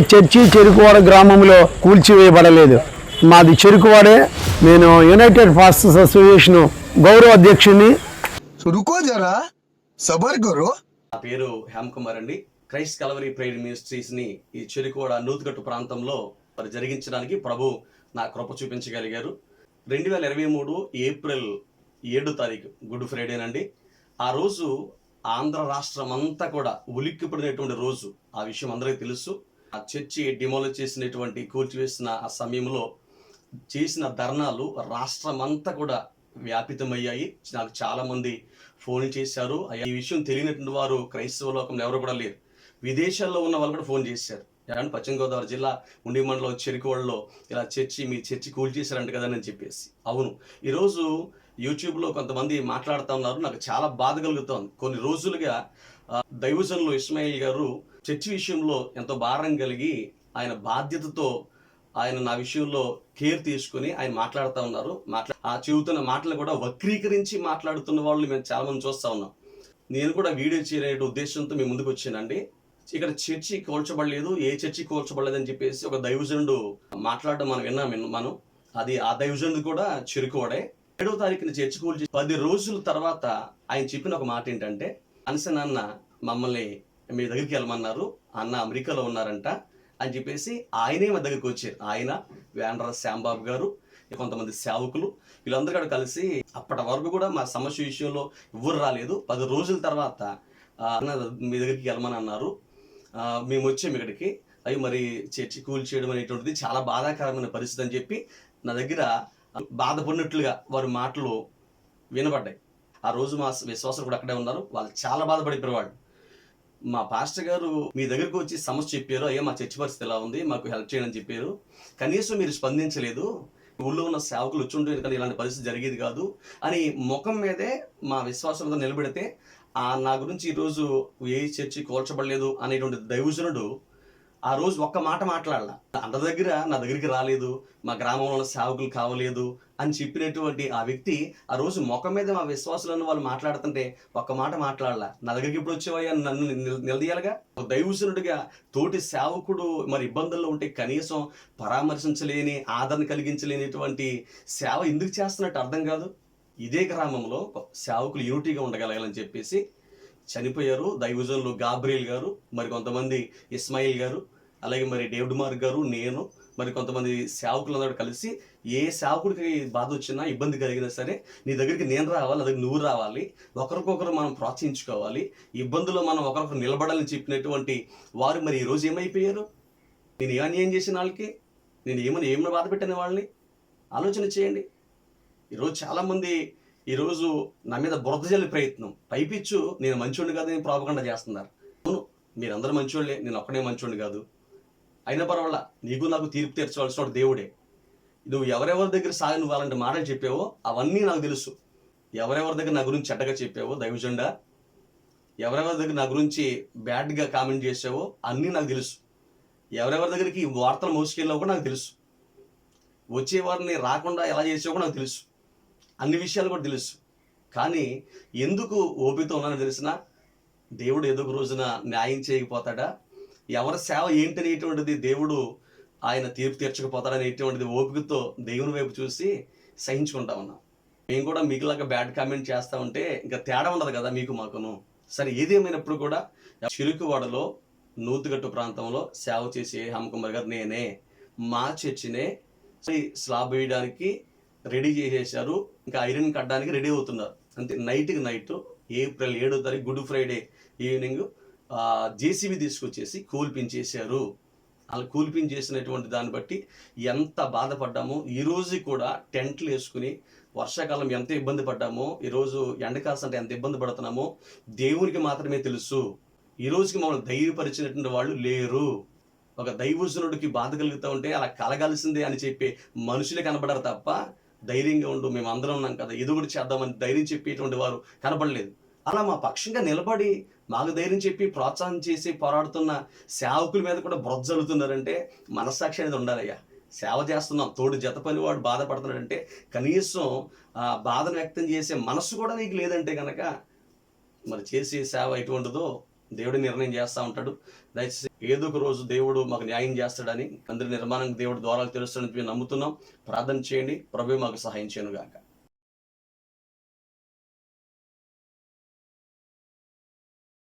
Church Cherukuvada గ్రామంలో కూల్చివేయబడలేదు. మాది చెరుకువాడే. నేను యునైటెడ్ ఫాస్టర్స్ అసోసియేషన్ గౌరవ అధ్యక్షుడిని. పేరు హేమ్ కుమార్ అండి. క్రైస్ట్ కలవరీ ప్రైడ్ మినిస్ట్రీస్ని ఈ చెరుకువాడ నూతుగట్టు ప్రాంతంలో మరి జరిగించడానికి ప్రభు నా కృప చూపించగలిగారు. రెండు వేల ఇరవై మూడు ఏప్రిల్ ఏడు తారీఖు గుడ్ ఫ్రైడేనండి. ఆ రోజు ఆంధ్ర రాష్ట్రం అంతా కూడా ఉలిక్కిపడినటువంటి రోజు. ఆ విషయం అందరికీ తెలుసు. ఆ చర్చి డిమోలో చేసినటువంటి కూల్చివేసిన ఆ సమయంలో చేసిన ధర్నాలు రాష్ట్రం అంతా కూడా వ్యాపితమయ్యాయి. నాకు చాలామంది ఫోన్ చేశారు. ఈ విషయం తెలియనటువంటి వారు క్రైస్తవ లోకంలో ఎవరు కూడా లేరు. విదేశాల్లో ఉన్న వాళ్ళు కూడా ఫోన్ చేశారు. కానీ పశ్చిమ గోదావరి జిల్లా ఉండి మండలం చెరుకువాడలో ఇలా చర్చి మీ చర్చి కూల్ చేశారంట కదా అని చెప్పేసి. అవును. ఈరోజు యూట్యూబ్లో కొంతమంది మాట్లాడుతూ ఉన్నారు. నాకు చాలా బాధ కలుగుతోంది. కొన్ని రోజులుగా దైవజనులు ఇస్మాయిల్ గారు చర్చి విషయంలో ఎంతో భారం కలిగి ఆయన బాధ్యతతో ఆయన నా విషయంలో కేర్ తీసుకుని ఆయన మాట్లాడుతూ ఉన్నారు. మాట్లా ఆ చెబుతున్న మాటలు కూడా వక్రీకరించి మాట్లాడుతున్న వాళ్ళు మేము చాలా మంది చూస్తా ఉన్నాం. నేను కూడా వీడియో చేయనే ఉద్దేశంతో మీ ముందుకు వచ్చానండి. ఇక్కడ చర్చి కోల్చబడలేదు. ఏ చర్చి కోల్చబడలేదు అని చెప్పేసి ఒక దైవజనుడు మాట్లాడడం మనం విన్నాం మనం. అది ఆ దైవజనుడు కూడా చెరుకువాడే. ఏడవ తారీఖున చర్చి కూల్చి పది రోజుల తర్వాత ఆయన చెప్పిన ఒక మాట ఏంటంటే అనస మమ్మల్ని మీ దగ్గరికి వెళ్ళమన్నారు అన్న అమెరికాలో ఉన్నారంట అని చెప్పేసి ఆయనే మా దగ్గరికి వచ్చారు. ఆయన వేండ్ర శ్యాంబాబు గారు కొంతమంది సేవకులు వీళ్ళందరూ కూడా కలిసి అప్పటి వరకు కూడా మా సమస్య విషయంలో ఎవ్వరు రాలేదు. పది రోజుల తర్వాత ఆ, అన్న మీ దగ్గరికి వెళ్ళమని అన్నారు. ఆ, మేము వచ్చాము ఇక్కడికి. అవి మరి చర్చి కూల్ చేయడం అనేటువంటిది చాలా బాధాకరమైన పరిస్థితి అని చెప్పి నా దగ్గర బాధపడినట్లుగా వారి మాటలు వినబడ్డాయి. ఆ రోజు మా విశ్వాసం కూడా అక్కడే ఉన్నారు. వాళ్ళు చాలా బాధపడిపోయేవాళ్ళు. మా పాస్టర్ గారు మీ దగ్గరకు వచ్చి సమస్య చెప్పారు అయ్యా మా చర్చి పరిస్థితి ఎలా ఉంది? మాకు హెల్ప్ చేయండి అని చెప్పారు. కనీసం మీరు స్పందించలేదు. ఊళ్ళో ఉన్న సేవకులు వచ్చి కానీ ఇలాంటి పరిస్థితి జరిగేది కాదు అని ముఖం మీదే మా విశ్వాసంతో నిలబెడితే ఆ నా గురించి ఈరోజు ఏ చర్చి కోల్చబడలేదు అనేటువంటి దైవజనుడు ఆ రోజు ఒక్క మాట మాట్లాడాల. అందరి దగ్గర నా దగ్గరికి రాలేదు. మా గ్రామంలో ఉన్న సేవకులు కావలేదు. అని చెప్పినటువంటి ఆ వ్యక్తి ఆ రోజు ముఖం మీద మా విశ్వాసులను వాళ్ళు మాట్లాడుతుంటే ఒక్క మాట మాట్లాడాల. నా దగ్గరికి ఇప్పుడు వచ్చేవయ్యా? నన్ను నిలదీయాలిగా? ఒక తోటి సేవకుడు మరి ఇబ్బందుల్లో ఉంటే కనీసం పరామర్శించలేని ఆదరణ కలిగించలేనిటువంటి సేవ ఎందుకు చేస్తున్నట్టు అర్థం కాదు. ఇదే గ్రామంలో సేవకులు యూనిటీగా ఉండగలగాలని చెప్పేసి చనిపోయారు. దైవజన్లు గాబ్రియల్ గారు మరి కొంతమంది ఇస్మాయిల్ గారు అలాగే మరి డేవిడ్ మార్క్ గారు నేను మరి కొంతమంది సేవకులందరూ కలిసి ఏ సేవకుడికి బాధ వచ్చినా ఇబ్బంది కలిగినా సరే నీ దగ్గరికి నేను రావాలి అది నువ్వు రావాలి. ఒకరికొకరు మనం ప్రోత్సహించుకోవాలి. ఇబ్బందుల్లో మనం ఒకరొకరు నిలబడాలని చెప్పినటువంటి వారు మరి ఈరోజు ఏమైపోయారు? నేను ఏ అన్యాయం చేసిన వాళ్ళకి? నేను ఏమని ఏమైనా బాధ పెట్టిన వాళ్ళని? ఆలోచన చేయండి. ఈరోజు చాలామంది ఈరోజు నా మీద బురద జల్లి ప్రయత్నం. పైపిచ్చు నేను మంచోడిని కాదని ప్రాపకుండా చేస్తున్నారు. అవును మీరందరూ మంచోళ్ళే నేను ఒక్కడే మంచోడిని కాదు. అయినా పర్వాలా నీకు నాకు తీర్పు తీర్చవలసిన వాడు దేవుడే. నువ్వు ఎవరెవరి దగ్గర సాగి నువ్వు అలాంటి మాటలు చెప్పావో అవన్నీ నాకు తెలుసు. ఎవరెవరి దగ్గర నా గురించి చెడ్డగా చెప్పావో దైవజెండా ఎవరెవరి దగ్గర నా గురించి బ్యాడ్గా కామెంట్ చేసావో అన్నీ నాకు తెలుసు. ఎవరెవరి దగ్గరికి వార్తలు మోసుకెళ్ళావో కూడా నాకు తెలుసు. వచ్చే వారిని రాకుండా ఎలా చేసావో నాకు తెలుసు. అన్ని విషయాలు కూడా తెలుసు. కానీ ఎందుకు ఓపికతో ఉన్నానో తెలిసిన దేవుడు ఏదో ఒక రోజున న్యాయం చేయకపోతాడా? ఎవరి సేవ ఏంటనేటువంటిది దేవుడు ఆయన తీర్పు తీర్చకపోతాడనేటువంటిది ఓపికతో దేవుని వైపు చూసి సహించుకుంటా ఉన్నాం. మేము కూడా మీకులాగా బ్యాడ్ కామెంట్ చేస్తా ఉంటే ఇంకా తేడా ఉండదు కదా మీకు మాకును. సరే ఏదేమైనప్పుడు కూడా చిరుకువాడలో నూతుగట్టు ప్రాంతంలో సేవ చేసే హమకుమార్ గారు నేనే. మా చర్చినే స్లాబ్ వేయడానికి రెడీ చేసేసారు ఇంకా ఐరన్ కట్టడానికి రెడీ అవుతున్నారు. అంతే నైట్కి నైట్ ఏప్రిల్ ఏడో తారీఖు గుడ్ ఫ్రైడే ఈవినింగ్ జేసీబీ తీసుకొచ్చేసి కూల్పించేశారు. అలా కూల్పించేసినటువంటి దాన్ని బట్టి ఎంత బాధపడ్డామో ఈ రోజు కూడా టెంట్లు వేసుకుని వర్షాకాలం ఎంత ఇబ్బంది పడ్డామో ఈరోజు ఎండకాలంటే ఎంత ఇబ్బంది పడుతున్నామో దేవునికి మాత్రమే తెలుసు. ఈ రోజుకి మమ్మల్ని ధైర్యపరిచినటువంటి వాళ్ళు లేరు. ఒక దైవజనుడికి బాధ కలుగుతూ ఉంటే అలా కలగాల్సిందే అని చెప్పి మనుషులే కనబడరు తప్ప ధైర్యంగా ఉండు మేము అందరం ఉన్నాం కదా ఇది కూడా చేద్దామని ధైర్యం చెప్పేటువంటి వారు కనబడలేదు. అలా మా పక్షంగా నిలబడి మాకు ధైర్యం చెప్పి ప్రోత్సాహం చేసి పోరాడుతున్న సేవకుల మీద కూడా బ్రొజ్జలుతున్నారంటే మనస్సాక్షి అనేది ఉండాలయ్యా. సేవ చేస్తున్నాం తోడు జత పనివాడు బాధపడుతున్నాడంటే కనీసం బాధను వ్యక్తం చేసే మనసు కూడా నీకు లేదంటే కనుక మరి చేసే సేవ ఎటువంటిదో దేవుడు నిర్ణయం చేస్తూ ఉంటాడు. దయచేసి ఏదో ఒక రోజు దేవుడు మాకు న్యాయం చేస్తాడని అందరి నిర్మాణం దేవుడు ద్వారాలు తెలుస్తాడని మేము నమ్ముతున్నాం. ప్రార్థన చేయండి. ప్రభు మాకు సహాయం చేయను గాక